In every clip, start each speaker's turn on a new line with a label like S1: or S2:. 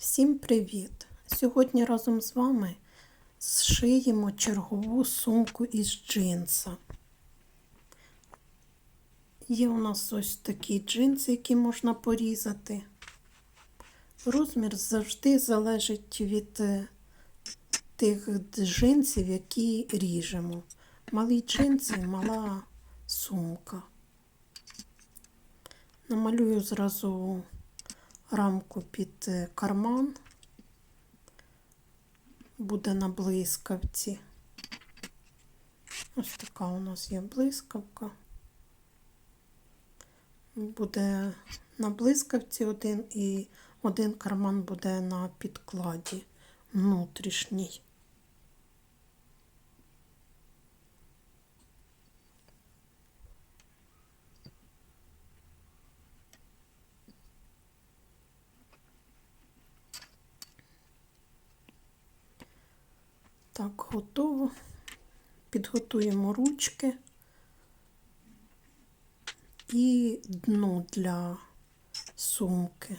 S1: Всім привіт! Сьогодні разом з вами зшиємо чергову сумку із джинса. Є у нас ось такі джинси, які можна порізати. Розмір завжди залежить від е, тих джинсів, які ріжемо. Малі джинси, мала сумка. Намалюю зразу рамку під е, карман. Буде на блискавці. Ось така у нас є блискавка. Буде на блискавці один і один карман буде на підкладі внутрішній. Так, готово. Підготуємо ручки і дно для сумки.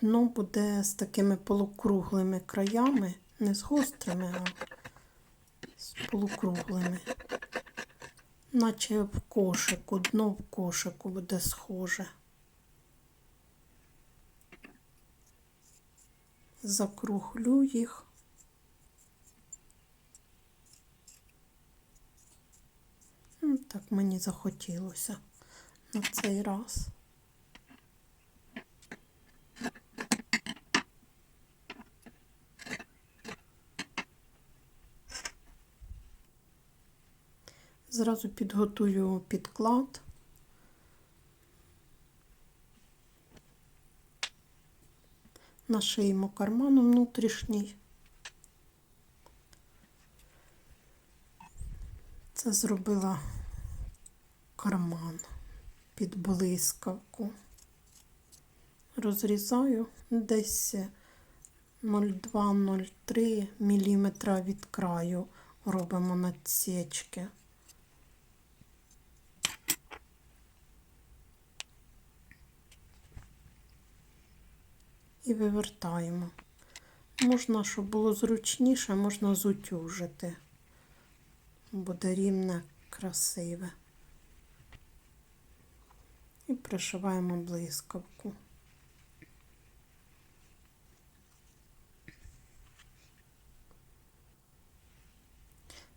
S1: Дно буде з такими полукруглими краями, не з гострими, а з полукруглими. Наче в кошику, дно в кошику буде схоже. Закруглю їх. Ну, Мені захотілося на цей раз. Зразу підготую підклад. Нашиємо карману внутрішній. Це зробила карман під блискавку. Розрізаю десь 0,2-0,3 мм від краю робимо надсічки. І вивертаємо. Можна, щоб було зручніше, можна зутюжити буде рівне, красиве. Пришиваємо блискавку.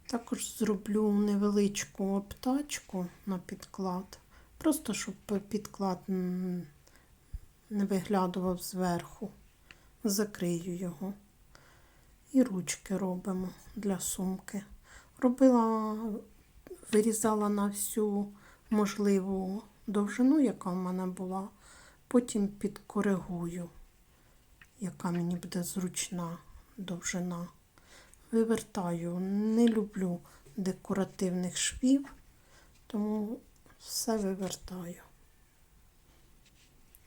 S1: Також зроблю невеличку обтачку на підклад, просто щоб підклад не виглядував зверху. Закрию його. І ручки робимо для сумки робила, вирізала на всю можливу довжину, яка в мене була, потім підкоригую, яка мені буде зручна довжина. Вивертаю, не люблю декоративних швів, тому все вивертаю.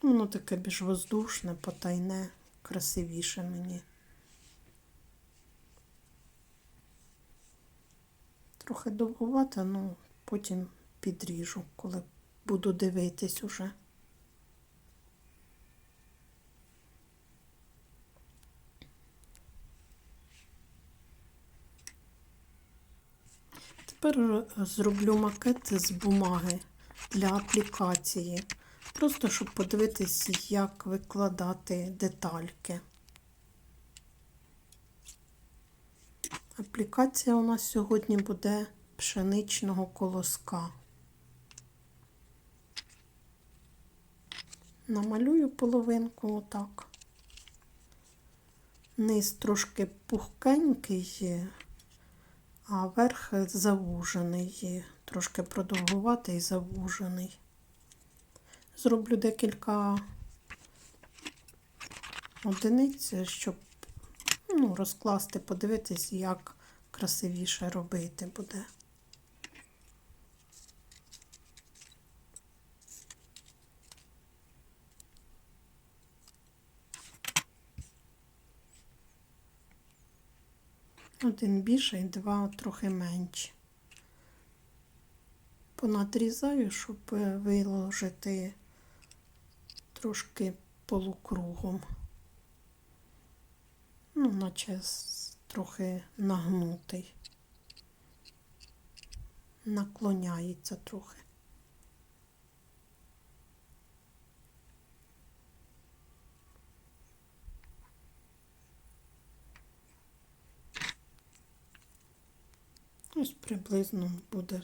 S1: Воно таке більш воздушне, потайне, красивіше мені. Трохи довгувато, ну потім підріжу, коли буду дивитись уже. Тепер зроблю макет з бумаги для аплікації, просто щоб подивитись, як викладати детальки. Аплікація у нас сьогодні буде пшеничного колоска. Намалюю половинку отак. Низ трошки пухкенький, а верх завужений, трошки продовгуватий завужений. Зроблю декілька одиниць, щоб ну, розкласти, подивитись, як красивіше робити буде. Один більший, два трохи менші. Понадрізаю, щоб виложити трошки полукругом. Ну, наче трохи нагнутий. Наклоняється трохи. Ось приблизно буде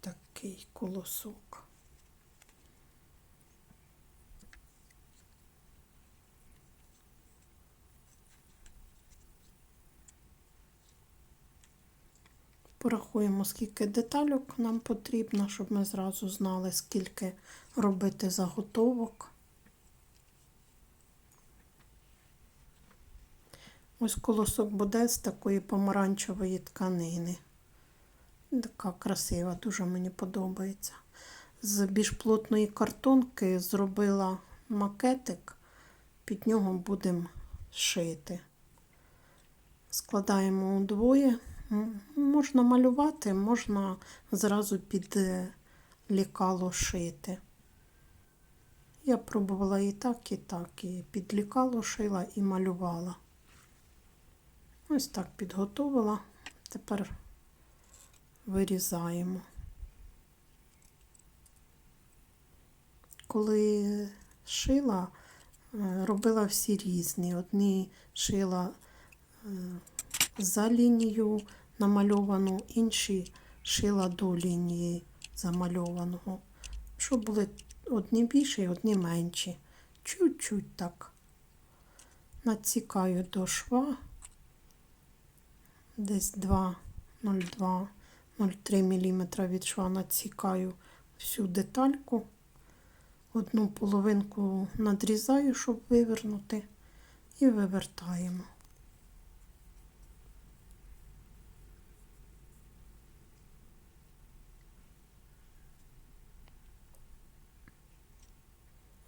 S1: такий колосок. Порахуємо, скільки деталюк нам потрібно, щоб ми зразу знали, скільки робити заготовок. Ось колосок буде з такої помаранчевої тканини. Така красива, дуже мені подобається. З більш плотної картонки зробила макетик, під нього будемо шити. Складаємо удвоє. Можна малювати, можна зразу під е, лікало шити. Я пробувала і так, і так, і під лікало шила, і малювала. Ось так підготовила. Тепер вирізаємо. Коли шила, е, робила всі різні. Одні шила е, за лінію намальовану, інші шила до лінії замальованого. Щоб були одні більші, одні менші. Чуть-чуть так. Надсікаю до шва десь 2,02 0,3 мм від шва надсікаю всю детальку. Одну половинку надрізаю, щоб вивернути, і вивертаємо.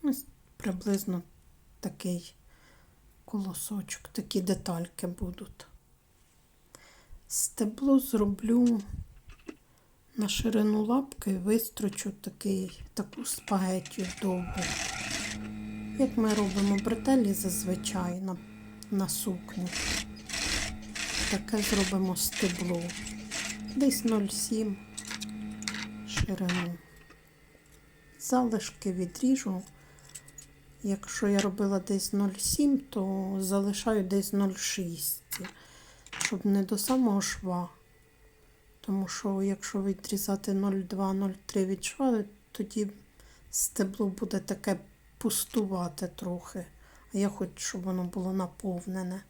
S1: Ось приблизно такий колосочок, такі детальки будуть. Стебло зроблю на ширину лапки, вистрочу такий, таку спагеттю довгу. Як ми робимо бретелі зазвичай на, на сукню. Таке зробимо стебло. Десь 0,7 ширину. Залишки відріжу. Якщо я робила десь 0,7, то залишаю десь 0,6 щоб не до самого шва. Тому що якщо відрізати 0,2-0,3 від шва, тоді стебло буде таке пустувати трохи. А я хочу, щоб воно було наповнене.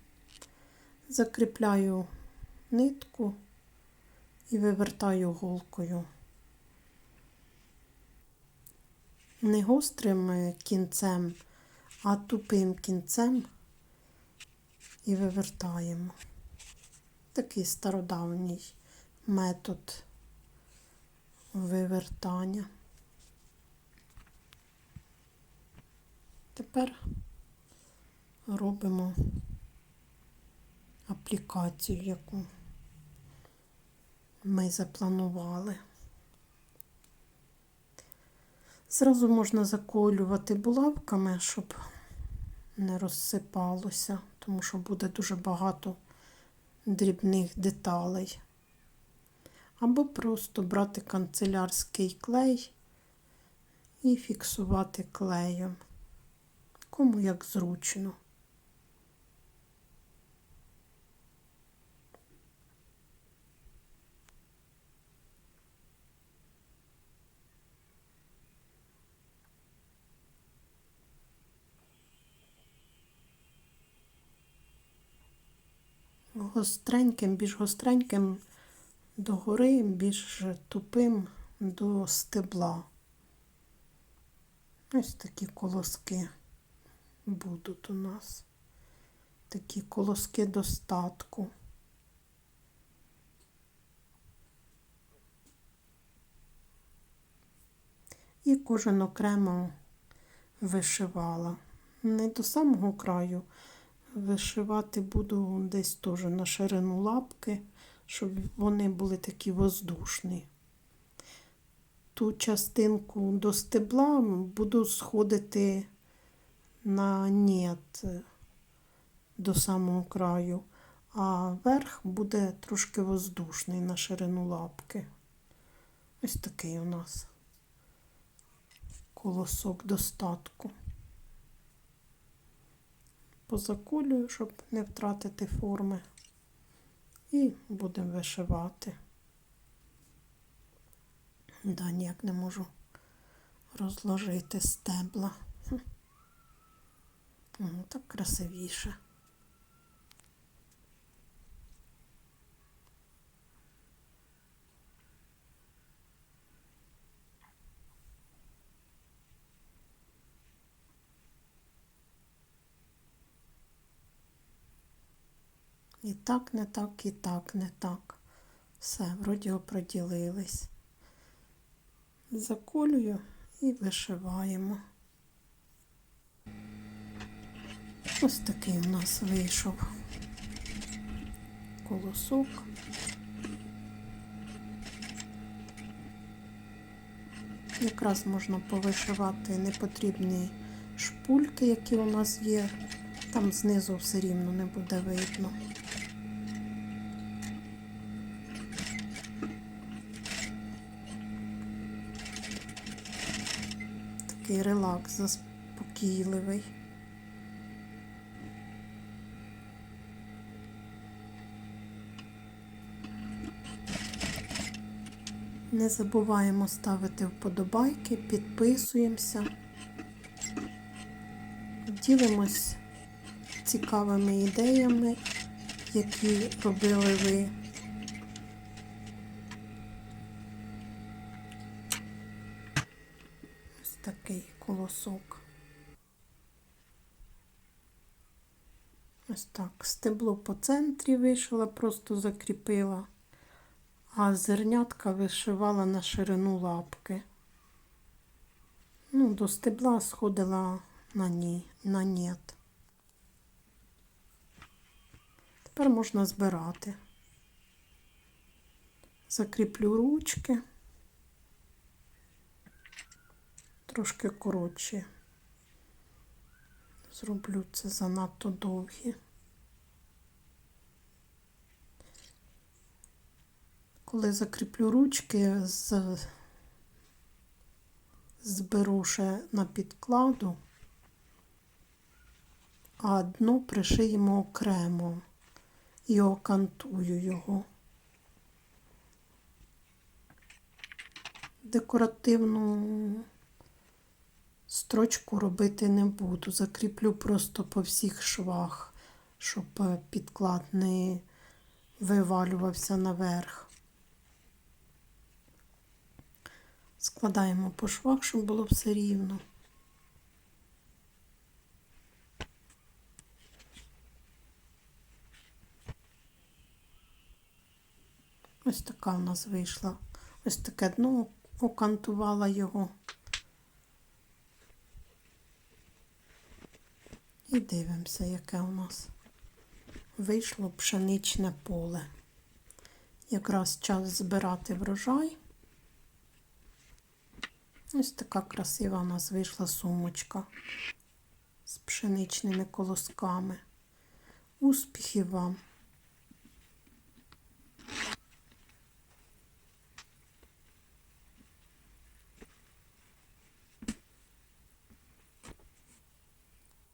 S1: Закріпляю нитку і вивертаю голкою. Не гострим кінцем, а тупим кінцем і вивертаємо такий стародавній метод вивертання. Тепер робимо аплікацію, яку ми запланували. Зразу можна заколювати булавками, щоб не розсипалося, тому що буде дуже багато дрібних деталей. Або просто брати канцелярський клей і фіксувати клеєм. Кому як зручно. гостреньким, більш гостреньким догори, більш тупим до стебла. Ось такі колоски будуть у нас. Такі колоски достатку. І кожен окремо вишивала. Не до самого краю, Вишивати буду десь теж на ширину лапки, щоб вони були такі воздушні. Ту частинку до стебла буду сходити на нет е, до самого краю, а верх буде трошки воздушний на ширину лапки. Ось такий у нас колосок достатку. Позаколюю, щоб не втратити форми. І будемо вишивати. Да, ніяк не можу розложити стебла. Хм. Так красивіше. І так, не так, і так, не так. Все, вроді оприділились. Заколюю і вишиваємо. Ось такий у нас вийшов колосок. Якраз можна повишивати непотрібні шпульки, які у нас є. Там знизу все рівно не буде видно. Такий релакс заспокійливий. Не забуваємо ставити вподобайки, підписуємося, ділимось цікавими ідеями, які робили ви. Ось колосок. Ось так. Стебло по центрі вишила, просто закріпила, а зернятка вишивала на ширину лапки. Ну, до стебла сходила на ні, на нет. Тепер можна збирати. Закріплю ручки. Трошки коротші. Зроблю це занадто довгі. Коли закріплю ручки, з... зберу ще на підкладу, а дно пришиємо окремо і окантую його. Декоративну строчку робити не буду. Закріплю просто по всіх швах, щоб е, підклад не вивалювався наверх. Складаємо по швах, щоб було все рівно. Ось така у нас вийшла. Ось таке дно окантувала його. І дивимося, яке у нас вийшло пшеничне поле. Якраз час збирати врожай. Ось така красива у нас вийшла сумочка з пшеничними колосками. Успіхів вам!